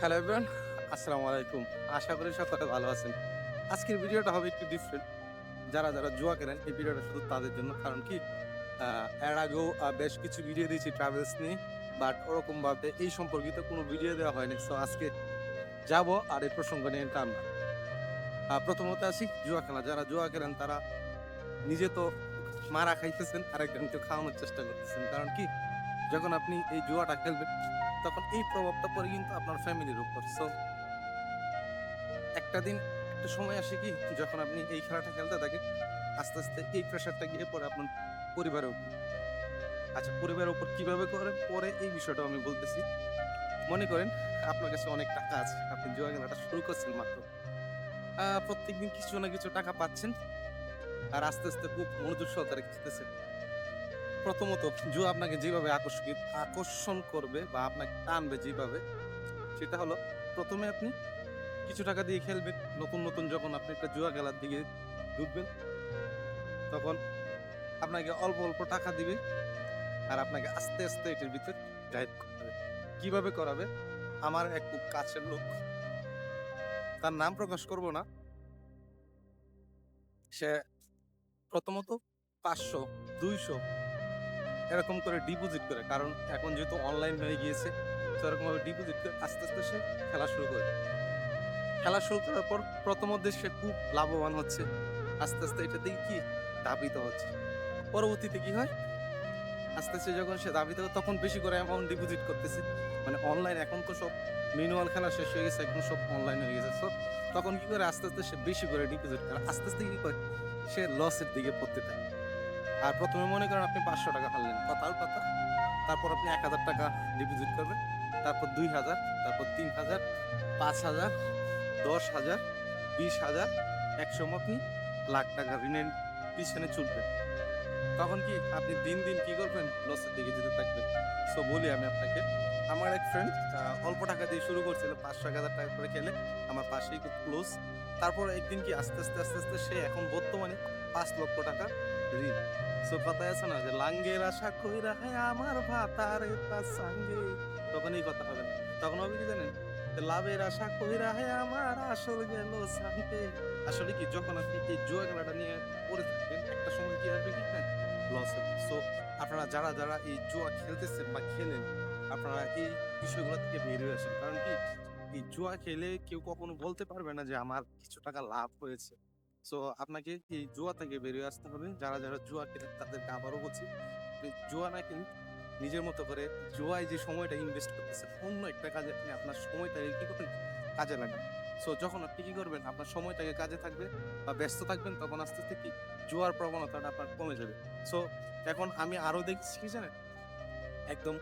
Hello everyone আসসালামু আলাইকুম আশা করি সকলে ভালো আছেন। আজকের ভিডিওটা হবে একটু ডিফারেন্ট যারা যারা জুয়া কেনেন এই ভিডিওটা শুধু তাদের জন্য। কারণ কি এর আগেও বেশ কিছু ভিডিও দিয়েছি ট্রাভেলস নিয়ে। বাট ওরকম ভাবে এই সম্পর্কিত কোনো ভিডিও দেওয়া হয়নি। সো আজকে যাব আর এই প্রসঙ্গ নিয়ে টান প্রথমত আসি জুয়া খেলা। যারা জুয়া খেলেন, তারা নিজে তো মারা খাইতেছেন আর একজনকে খাওয়ানোর চেষ্টা করতেছেন। কারণ কি, যখন আপনি এই জুয়াটা খেলবেন তখন এই প্রভাবটা পড়ে কিন্তু আপনার ফ্যামিলির উপর। সো একটা দিন, একটা সময় আসে কি, যখন আপনি এই খেলাটা খেলতে থাকেন, আস্তে আস্তে এই প্রেশারটা গিয়ে পড়ে আপনার পরিবারের উপর। আচ্ছা পরিবারের উপর কীভাবে করে, পরে এই বিষয়টা আমি বলতেছি। মনে করেন, আপনার কাছে অনেক টাকা আছে, আপনি জুয়া খেলাটা শুরু করছেন মাত্র। প্রত্যেকদিন কিছু না কিছু টাকা পাচ্ছেন, আর আস্তে আস্তে খুব মনোযোগ সহকারে খেলতেছেন। প্রথমত জুয়া আপনাকে যেভাবে আকর্ষিত আকর্ষণ করবে বা আপনাকে টানবে যেভাবে, সেটা হলো প্রথমে আপনি কিছু টাকা দিয়ে খেলবেন। নতুন নতুন যখন আপনি একটা জুয়া খেলার দিকে ঢুকবেন, তখন আপনাকে অল্প অল্প টাকা দিবে আর আপনাকে আস্তে আস্তে এটার ভিতর গাইড করবে কীভাবে করাবে? আমার এক খুব কাছের লোক, তার নাম প্রকাশ করব না। সে প্রথমত পাঁচশো, দুইশো এরকম করে ডিপোজিট করে। কারণ এখন যেহেতু অনলাইন হয়ে গিয়েছে, তো এরকম ভাবে ডিপোজিট করে আস্তে আস্তে সে খেলা শুরু করে খেলা শুরু করার পর প্রথমত সে খুব লাভবান হচ্ছে। আস্তে আস্তে এটা দিয়ে কি দাবিত হচ্ছে। পরবর্তীতে কি হয়? আস্তে আস্তে যখন সে দাবিত হয়, তখন বেশি করে অ্যামাউন্ট ডিপোজিট করতেছে। মানে অনলাইন এখন তো সব ম্যানুয়াল খেলা শেষ হয়ে গেছে, এখন সব অনলাইন হয়ে গেছে। তো তখন কি করে আস্তে আস্তে সে বেশি করে ডিপোজিট করে? আস্তে আস্তে কি করে? সে লসের দিকে পড়তে থাকে। আর প্রথমে মনে করেন আপনি পাঁচশো টাকা হারলেন। কথার কথা। তারপর আপনি এক হাজার টাকা ডিপোজিট করবেন। তারপর দুই হাজার, তারপর তিন হাজার, পাঁচ হাজার, দশ হাজার, বিশ হাজার, একশো আপনি লাখ টাকা ঋণের পিছনে চলবেন তখন কি আপনি দিন দিন কি করবেন? লসের দিকে যেতে থাকবেন। সো বলি আমি আপনাকে, আমার এক ফ্রেন্ড অল্প টাকা দিয়ে শুরু করছিল, পাঁচশো, এক হাজার টাকা করে খেলে। আমার পাশেই খুব ক্লোজ তারপর একদিন কি আস্তে আস্তে আস্তে আস্তে সে এখন বর্তমানে পাঁচ লক্ষ টাকা ঋণ সো কথায় আছে না যে, লাঙ্গের আশা কইরা হয় আমার ভাতার তার সঙ্গে। তখন এই কথা হবে। না। তখন হবে কি জানেন? লাভের আশা কইরা হয় আমার আসল গেল সামনে। আসলে কি, যখন আপনি এই জুয়া খেলাটা নিয়ে পড়ে থাকবেন, একটা সময় কি আসবে কি না লস হবে। সো আপনারা যারা যারা এই জুয়া খেলতেছেন বা খেলেন, আপনারা এই বিষয়গুলো থেকে বের হয়ে আসেন। কারণ কি, এই জুয়া খেলে কেউ কখনো বলতে পারবে না যে, আমার কিছু টাকা লাভ হয়েছে। সো আপনাকে এই জুয়া থেকে বেরিয়ে আসতে হবে? যারা যারা জুয়া খেলেন তাদেরকে আবারও বলছি জুয়া না কিনে নিজের মতো করে জুয়ায় যে সময়টা ইনভেস্ট করতেছেন অন্য একটা কাজে আপনি আপনার সময়টাকে কি করবেন? কাজে লাগান। সো যখন আপনি কি করবেন? আপনার সময়টাকে কাজে থাকবে বা ব্যস্ত থাকবেন, তখন আস্তে আস্তে কি? জুয়ার প্রবণতাটা আপনার কমে যাবে। সো এখন আমি আরও দেখছি কি জানেন? একদম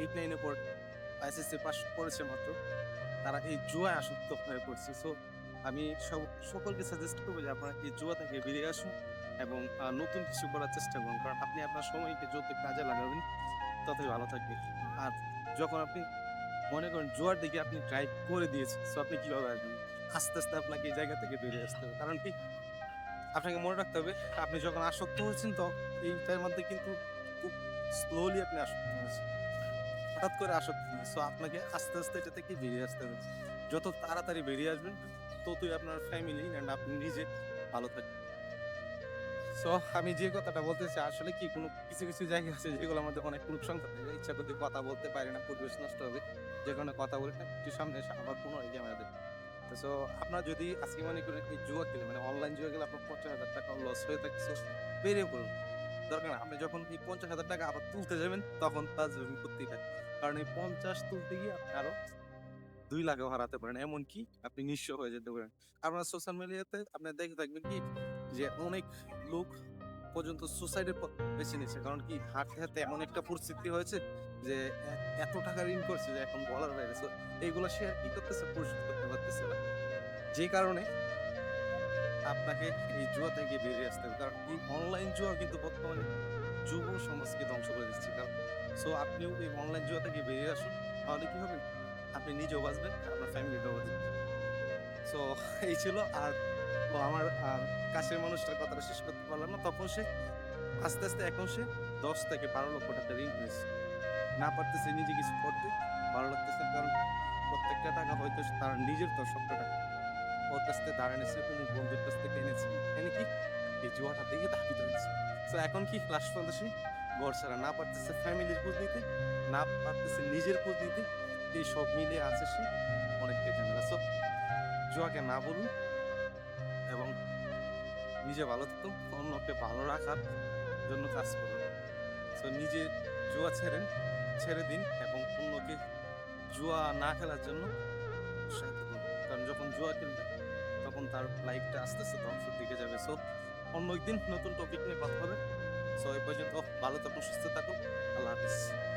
এইট নাইনে পর এসএসসি পাস করেছে মাত্র। তারা এই জুয়ায় আসক্ত হয়ে পড়ছে। সো আমি সব, সকলকে সাজেস্ট করব যে আপনারা এই জুয়া থেকে বেরিয়ে আসুন এবং নতুন কিছু করার চেষ্টা করুন। কারণ আপনি আপনার সময়কে যত কাজে লাগাবেন, ততই ভালো থাকবে। আর যখন আপনি মনে করেন জুয়ার দিকে আপনি ট্রাই করে দিয়েছেন সো আপনি কীভাবে আসবেন? আস্তে আস্তে আপনাকে এই জায়গা থেকে বেরিয়ে আসতে হবে। কারণ কি? আপনাকে মনে রাখতে হবে, আপনি যখন আসক্ত হয়েছেন তো এইটার মধ্যে কিন্তু খুব স্লোলি আপনি আসক্ত হয়েছেন। হঠাৎ করে আসক্ত সো আপনাকে আস্তে আস্তে এটা থেকে বেরিয়ে আসতে হবে। যত তাড়াতাড়ি বেরিয়ে আসবেন ততই আপনার ফ্যামিলি অ্যান্ড আপনি নিজে ভালো থাকবেন। সো আমি যে কথাটা বলতেছি আসলে কি কোনো কিছু কিছু জায়গা আছে যেগুলো আমাদের অনেক সংখ্যা থাকে? ইচ্ছা করতে কথা বলতে পারি না, পরিবেশ নষ্ট হবে। যে কারণে কথা বলে না, একটু সামনে এসে আবার পুনরায় ক্যামেরা দেবে। সো আপনার যদি আজকে মনে করেন এই জুয়া খেলে মানে অনলাইন জুয়া খেলে আপনার পঞ্চাশ হাজার টাকা লস হয়ে থাকে, so, বেরিয়ে পড়ুন। দরকার আপনি যখন এই পঞ্চাশ হাজার টাকা আবার তুলতে যাবেন, তখন তার জমি করতেই থাকে কারণ এই পঞ্চাশ তুলতে গিয়ে আপনি আরও দুই লাখও হারাতে পারেন এমনকি আপনি নিঃস্ব হয়ে যেতে পারেন। আপনার সোশ্যাল মিডিয়াতে আপনি দেখে থাকবেন কি যে অনেক লোক পর্যন্ত সুসাইডের বেছে নিয়েছে। কারণ কি হাঁটতে হাঁটতে এমন একটা পরিস্থিতি হয়েছে যে এত টাকা ঋণ করছে যে এখন বলার বাইরে। So, এইগুলো আর কি করতেছে পরিশোধ করতে পারতেছে না। যে কারণে আপনাকে এই জুয়া থেকে বেরিয়ে আসতে হবে। কারণ এই অনলাইন জুয়া কিন্তু বর্তমানে যুব সমাজকে ধ্বংস করে দিচ্ছে। কারণ সো আপনিও এই অনলাইন জুয়া থেকে বেরিয়ে আসুন তাহলে কি হবে? আপনি নিজেও বাঁচবেন, আপনার ফ্যামিলিটাও বাঁচবে। সো এই ছিল আর তো আমার কাছের মানুষটার কথাটা শেষ করতে পারলাম না। তখন সে আস্তে আস্তে এখন সে দশ থেকে বারো লক্ষ টাকা ঋণ হয়েছে না পারতেছে নিজে কিছু করতে, ভালো লাগতেছে কারণ প্রত্যেক একটা টাকা হয়তো তার নিজের দর্শকটা টাকা। ওর কাছ থেকে দাঁড়া এনেছে, কোনো বন্ধুর কাছ থেকে এনেছে। এনে কি? এই জুয়াটা দেখে তার ভিতরে তো এখন কি লাস্ট পর্যন্ত সে ঘর ছাড়া না পারতেছে ফ্যামিলির খোঁজ নিতে, না পারতেছে নিজের খোঁজ নিতে। এই সব মিলে আছে সে অনেকটা ঝামেলা। সো জুয়াকে না বলুন এবং নিজে ভালো থাকুন অন্যকে ভালো রাখার জন্য কাজ করুন। সো নিজে জুয়া ছেড়েন, ছেড়ে দিন এবং অন্যকে জুয়া না খেলার জন্য উৎসাহিত করুন। কারণ যখন জুয়া খেলবে, তখন তার লাইফটা আস্তে আস্তে ধ্বংসের দিকে যাবে। সো অন্য একদিন নতুন টপিক নিয়ে কথা হবে। সো এই পর্যন্ত ভালো থাকুন, সুস্থ থাকুন। আল্লাহ হাফিজ।